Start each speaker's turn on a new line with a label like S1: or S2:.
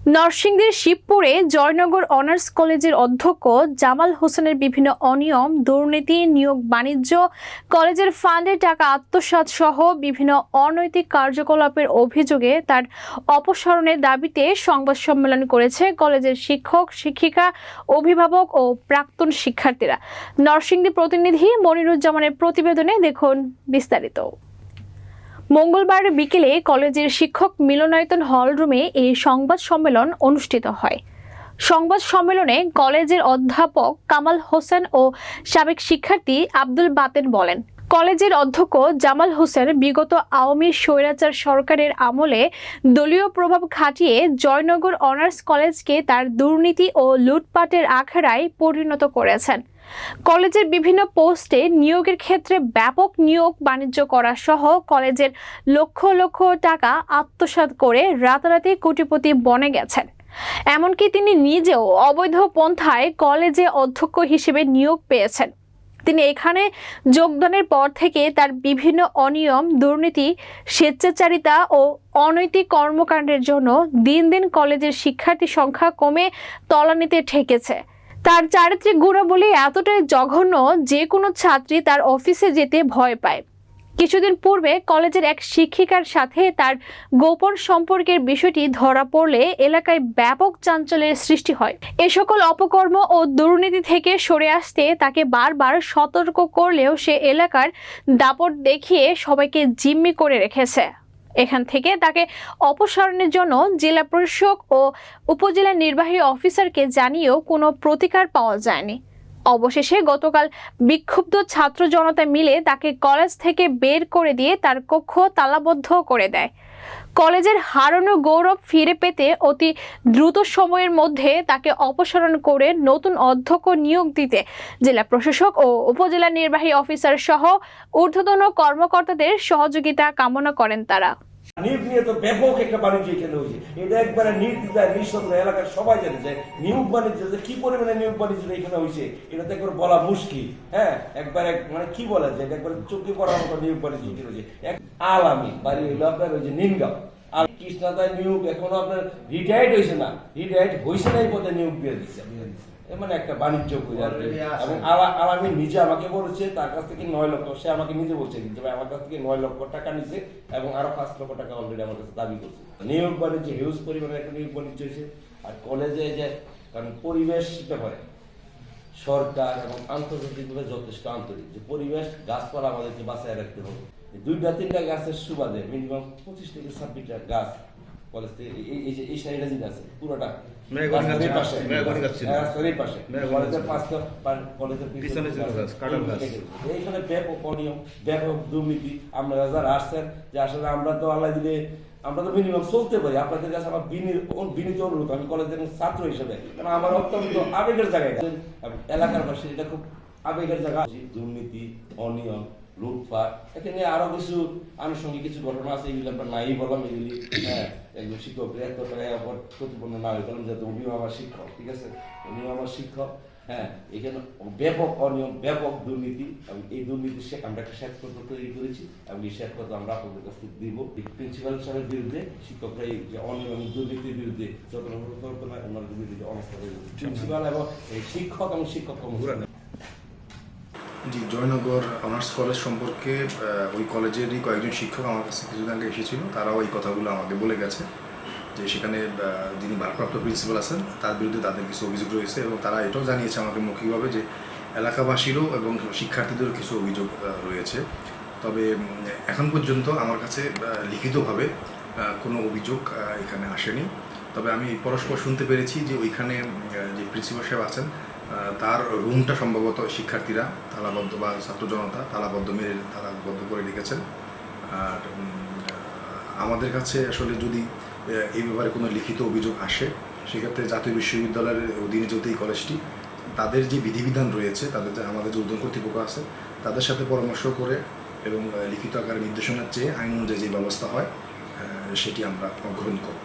S1: নরসিংদীর শিবপুরে জয়নগর অনার্স কলেজের অধ্যক্ষ জামাল হোসেনের বিভিন্ন অনিয়ম, দুর্নীতি, নিয়োগ, বাণিজ্য, কলেজের ফান্ডে টাকা আত্মসাৎ সহ বিভিন্ন অনৈতিক কার্যকলাপের অভিযোগে তার অপসারণের দাবিতে সংবাদ সম্মেলন করেছে কলেজের শিক্ষক, শিক্ষিকা, অভিভাবক ও প্রাক্তন শিক্ষার্থীরা। নরসিংদী প্রতিনিধি মনিরুজ্জামানের প্রতিবেদনে দেখুন বিস্তারিত। মঙ্গলবার বিকেলে কলেজের শিক্ষক মিলনায়তন হলরুমে এই সংবাদ সম্মেলন অনুষ্ঠিত হয়। সংবাদ সম্মেলনে কলেজের অধ্যাপক কামাল হোসেন ও সাবেক শিক্ষার্থী আব্দুল বাতেন বলেন, কলেজের অধ্যক্ষ জামাল হোসেন বিগত আওয়ামী স্বৈরাচার সরকারের আমলে দলীয় প্রভাব খাটিয়ে জয়নগর অনার্স কলেজকে তার দুর্নীতি ও লুটপাটের আখড়ায় পরিণত করেছেন। কলেজের বিভিন্ন পোস্টে নিয়োগের ক্ষেত্রে ব্যাপক নিয়োগ বাণিজ্য করা সহ কলেজের লক্ষ লক্ষ টাকা আত্মসাৎ করে রাতারাতি কোটিপতি বনে গেছেন। এমনকি তিনি নিজেও অবৈধ পন্থায় কলেজে অধ্যক্ষ হিসেবে নিয়োগ পেয়েছেন। তিনি এখানে যোগদানের পর থেকে তার বিভিন্ন অনিয়ম, দুর্নীতি, স্বেচ্ছাচারিতা ও অনৈতিক কর্মকাণ্ডের জন্য দিন দিন কলেজের শিক্ষার্থী সংখ্যা কমে তলানিতে ঠেকেছে। তার চারিত্রিক গুণাবলী এতটাই জঘন্য যে কোনো ছাত্রী তার অফিসে যেতে ভয় পায়। কিছুদিন পূর্বে কলেজের এক শিক্ষিকার সাথে তার গোপন সম্পর্কের বিষয়টি ধরা পড়লে এলাকায় ব্যাপক চাঞ্চল্যের সৃষ্টি হয়। এ সকল অপকর্ম ও দুর্নীতি থেকে সরে আসতে তাকে বারবার সতর্ক করলেও সে এলাকার দাপট দেখিয়ে সবাইকে জিম্মি করে রেখেছে। এখান থেকে। তাকে অপসারণের জন্য জেলা প্রশাসক ও উপজেলা নির্বাহী অফিসারকে জানিয়েও কোনো প্রতিকার পাওয়া যায়নি। অবশেষে গতকাল বিক্ষুব্ধ ছাত্র জনতা মিলে তাকে কলেজ থেকে বের করে দিয়ে তার কক্ষ তালাবদ্ধ করে দেয়। কলেজের হারানো গৌরব ফিরে পেতে অতি দ্রুত সময়ের মধ্যে তাকে অপসারণ করে নতুন অধ্যক্ষ নিয়োগ দিতে জেলা প্রশাসক ও উপজেলা নির্বাহী অফিসার সহ ঊর্ধ্বতন কর্মকর্তাদের সহযোগিতা কামনা করেন তারা।
S2: নিয়োগ নিয়ে তো ব্যাপক একটা বাণিজ্য এখানে হয়েছে। এটা একবারে নির্দিদায় নিঃসন্দেহ এলাকার সবাই জানে যে নিয়োগ বাণিজ্য কি পরিমাণে নিয়োগ বাণিজ্য এখানে হয়েছে, এটা তো একবার বলা মুশকিল হ্যাঁ? একবার এক মানে কি বলা যায়? একবার চোখে পড়ার মতো নিয়োগ বাণিজ্য এখানে হয়েছে। এক আলামি বাড়ি হইল আপনার ওই যে নিমগাঁও। আর কৃষ্ণাদায় নিয়োগ এখনও আপনার রিটায়ার্ড হয়েছে না। রিটায়ার্ড হয়েছে না এই পদে নিয়োগ দিয়ে দিচ্ছে মানে একটা বাণিজ্য আর এবং আলা- আলামি নিজে আমাকে বলেছে তার কাছ থেকে নয় লক্ষ সে আমাকে নিজে বলছে ভাই আমার কাছ থেকে নয় লক্ষ টাকা নিছে এবং আরও পাঁচ লক্ষ টাকা অলরেডি আমার কাছে দাবি করছে। নিয়োগ বাণিজ্য হিউজ পরিমাণে একটা নিয়োগ বাণিজ্য হয়েছে আর কলেজে যে কারণ পরিবেশ ব্যাপারে সরকার এবং আন্তর্জাতিকভাবে যথেষ্ট আন্তরিক যে পরিবেশ গাছপালা আমাদেরকে বাঁচায় রাখতে হবে। দুইটা তিনটা গাছের সুবাদে মিনিমাম পঁচিশ থেকে ছাব্বিশটা গাছ কলেজ থেকে এই- যে এই যেটা আছে পুরোটা। এইখানে ব্যাপক অনিয়ম ব্যাপক দুর্নীতি আমরা যারা আসছেন যে আসলে আমরা তো আল্লাহ দিলে আমরা তো মিনিমাম চলতে পারি। আপনাদের কাছে আমার বিনীত অনুরোধ আমি কলেজের ছাত্র হিসেবে কারণ আমার অত্যন্ত আবেগের জায়গায় এলাকার পাশে এটা খুব আবেগের জায়গা। দুর্নীতি অনিয়ম লুটপাট এখানে আরও কিছু আনুষঙ্গিক কিছু ঘটনা আছে এগুলো আমরা নাই বললাম এগুলি হ্যাঁ একজন শিক্ষক আবার প্রতিপন্ন না হয়ে গেলাম যাতে উনিও আমার শিক্ষক ঠিক আছে? উনিও আমার শিক্ষক হ্যাঁ এখানে ব্যাপক অনিয়ম ব্যাপক দুর্নীতি এবং এই দুর্নীতি সে আমরা একটা শ্বেতপত্র তৈরি করেছি এবং এই শ্বেতপত্র আমরা আপনাদের কাছে দিব। প্রিন্সিপাল সাহেবের বিরুদ্ধে শিক্ষকরা এই যে অনিয়ম এবং দুর্নীতির বিরুদ্ধে যত পরিকল্পনা ওনার বিরুদ্ধে অবস্থা প্রিন্সিপাল এবং এই শিক্ষক এবং শিক্ষক কর্মচারী
S3: জি, জয়নগর অনার্স কলেজ সম্পর্কে ওই কলেজেরই কয়েকজন শিক্ষক আমার কাছে কিছুদিন আগে এসেছিল। তারাও এই কথাগুলো আমাকে বলে গেছে যে সেখানে যিনি ভারপ্রাপ্ত প্রিন্সিপাল আছেন, তার বিরুদ্ধে তাদের কিছু অভিযোগ রয়েছে এবং তারা এটাও জানিয়েছে আমাকে মৌখিকভাবে যে এলাকাবাসীরও এবং শিক্ষার্থীদেরও কিছু অভিযোগ রয়েছে। তবে এখন পর্যন্ত আমার কাছে লিখিতভাবে কোনো অভিযোগ এখানে আসেনি। তবে আমি পরস্পর শুনতে পেরেছি যে ওইখানে যে প্রিন্সিপাল সাহেব আছেন তার রুমটা সম্ভবত শিক্ষার্থীরা, তালাবদ্ধ বা ছাত্র জনতা, তালাবদ্ধ মেরে, তালাবদ্ধ করে রেখেছেন। আর আমাদের কাছে আসলে যদি এই ব্যাপারে কোনো লিখিত অভিযোগ আসে, সেক্ষেত্রে জাতীয় বিশ্ববিদ্যালয়ের অধীনে যেহেতু এই কলেজটি, তাদের যে বিধিবিধান রয়েছে, তাদের যে, আমাদের যে উদ্যোগ কর্তৃপক্ষ আছে, তাদের সাথে পরামর্শ করে এবং লিখিত আকারে নির্দেশনা চেয়ে আইন অনুযায়ী যে ব্যবস্থা হয় সেটি আমরা গ্রহণ করব।